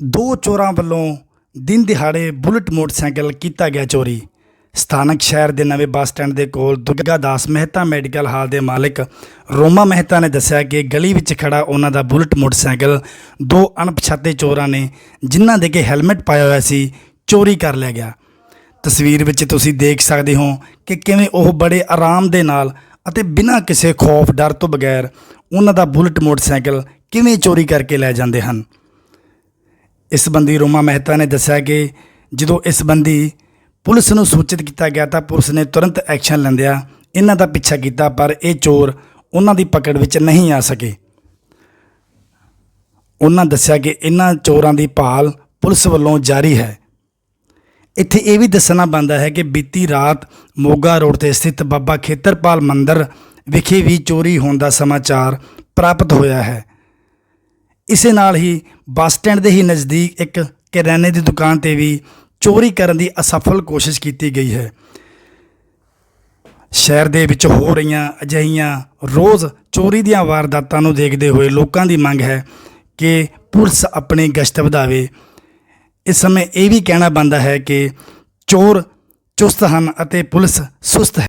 ਦੋ ਚੋਰਾਂ ਵੱਲੋਂ ਦਿਨ ਦਿਹਾੜੇ ਬੁਲਟ ਮੋਟਰਸਾਈਕਲ ਕੀਤਾ ਗਿਆ ਚੋਰੀ। ਸਥਾਨਕ ਸ਼ਹਿਰ ਦੇ ਨਵੇਂ ਬੱਸ ਸਟੈਂਡ ਦੇ ਕੋਲ ਦੁਰਗਾ ਦਾਸ ਮਹਿਤਾ ਮੈਡੀਕਲ ਹਾਲ ਦੇ ਮਾਲਕ ਰੋਮਾ ਮਹਿਤਾ ਨੇ ਦੱਸਿਆ ਕਿ ਗਲੀ ਵਿੱਚ ਖੜਾ ਉਹਨਾਂ ਦਾ ਬੁਲਟ ਮੋਟਰਸਾਈਕਲ ਦੋ ਅਣਪਛਾਤੇ ਚੋਰਾਂ ਨੇ, ਜਿਨ੍ਹਾਂ ਦੇ ਕੇ ਹੈਲਮਟ ਪਾਇਆ ਹੋਇਆ ਸੀ, ਚੋਰੀ ਕਰ ਲਿਆ ਗਿਆ। ਤਸਵੀਰ ਵਿੱਚ ਤੁਸੀਂ ਦੇਖ ਸਕਦੇ ਹੋ ਕਿ ਕਿਵੇਂ ਉਹ ਬੜੇ ਆਰਾਮ ਦੇ ਨਾਲ ਅਤੇ ਬਿਨਾਂ ਕਿਸੇ ਖੌਫ ਡਰ ਤੋਂ ਬਗੈਰ ਉਹਨਾਂ ਦਾ ਬੁਲਟ ਮੋਟਰਸਾਈਕਲ ਕਿਵੇਂ ਚੋਰੀ ਕਰਕੇ ਲੈ ਜਾਂਦੇ ਹਨ। ਇਸ ਸੰਬੰਧੀ ਰੋਮਾ ਮਹਿਤਾ ਨੇ ਦੱਸਿਆ ਕਿ ਜਦੋਂ ਇਸ ਸੰਬੰਧੀ ਪੁਲਿਸ ਨੂੰ ਸੂਚਿਤ ਕੀਤਾ ਗਿਆ ਤਾਂ ਪੁਲਿਸ ਨੇ ਤੁਰੰਤ ਐਕਸ਼ਨ ਲੈਂਦਿਆਂ ਇਹਨਾਂ ਦਾ ਪਿੱਛਾ ਕੀਤਾ, ਪਰ ਇਹ ਚੋਰ ਉਹਨਾਂ ਦੀ ਪਕੜ ਵਿੱਚ ਨਹੀਂ ਆ ਸਕੇ। ਉਹਨਾਂ ਦੱਸਿਆ ਕਿ ਇਹਨਾਂ ਚੋਰਾਂ ਦੀ ਭਾਲ ਪੁਲਿਸ ਵੱਲੋਂ ਜਾਰੀ ਹੈ। ਇੱਥੇ ਇਹ ਵੀ ਦੱਸਣਾ ਬਣਦਾ ਹੈ ਕਿ ਬੀਤੀ ਰਾਤ ਮੋਗਾ ਰੋਡ ਤੇ ਸਥਿਤ ਬਾਬਾ ਖੇਤਰਪਾਲ ਮੰਦਿਰ ਵਿਖੇ ਵੀ ਚੋਰੀ ਹੋਣ ਦਾ ਸਮਾਚਾਰ ਪ੍ਰਾਪਤ ਹੋਇਆ ਹੈ। ਇਸੇ ਨਾਲ ਹੀ ਬੱਸ ਸਟੈਂਡ ਦੇ ਹੀ ਨਜ਼ਦੀਕ ਇੱਕ ਕਿਰਾਣੇ ਦੀ ਦੁਕਾਨ ਤੇ ਵੀ ਚੋਰੀ ਕਰਨ ਦੀ ਅਸਫਲ ਕੋਸ਼ਿਸ਼ ਕੀਤੀ ਗਈ ਹੈ। ਸ਼ਹਿਰ ਦੇ ਵਿੱਚ ਹੋ ਰਹੀਆਂ ਅਜਿਹੀਆਂ ਰੋਜ਼ ਚੋਰੀ ਦੀਆਂ ਵਾਰਦਾਤਾਂ ਨੂੰ ਦੇਖਦੇ ਹੋਏ ਲੋਕਾਂ ਦੀ ਮੰਗ ਹੈ ਕਿ ਪੁਲਿਸ ਆਪਣੀ ਗਸ਼ਤ ਵਧਾਵੇ। ਇਸ ਸਮੇਂ ਇਹ ਵੀ ਕਹਿਣਾ ਬਣਦਾ ਹੈ ਕਿ ਚੋਰ ਚੁਸਤ ਹਨ ਅਤੇ ਪੁਲਿਸ ਸੁਸਤ ਹੈ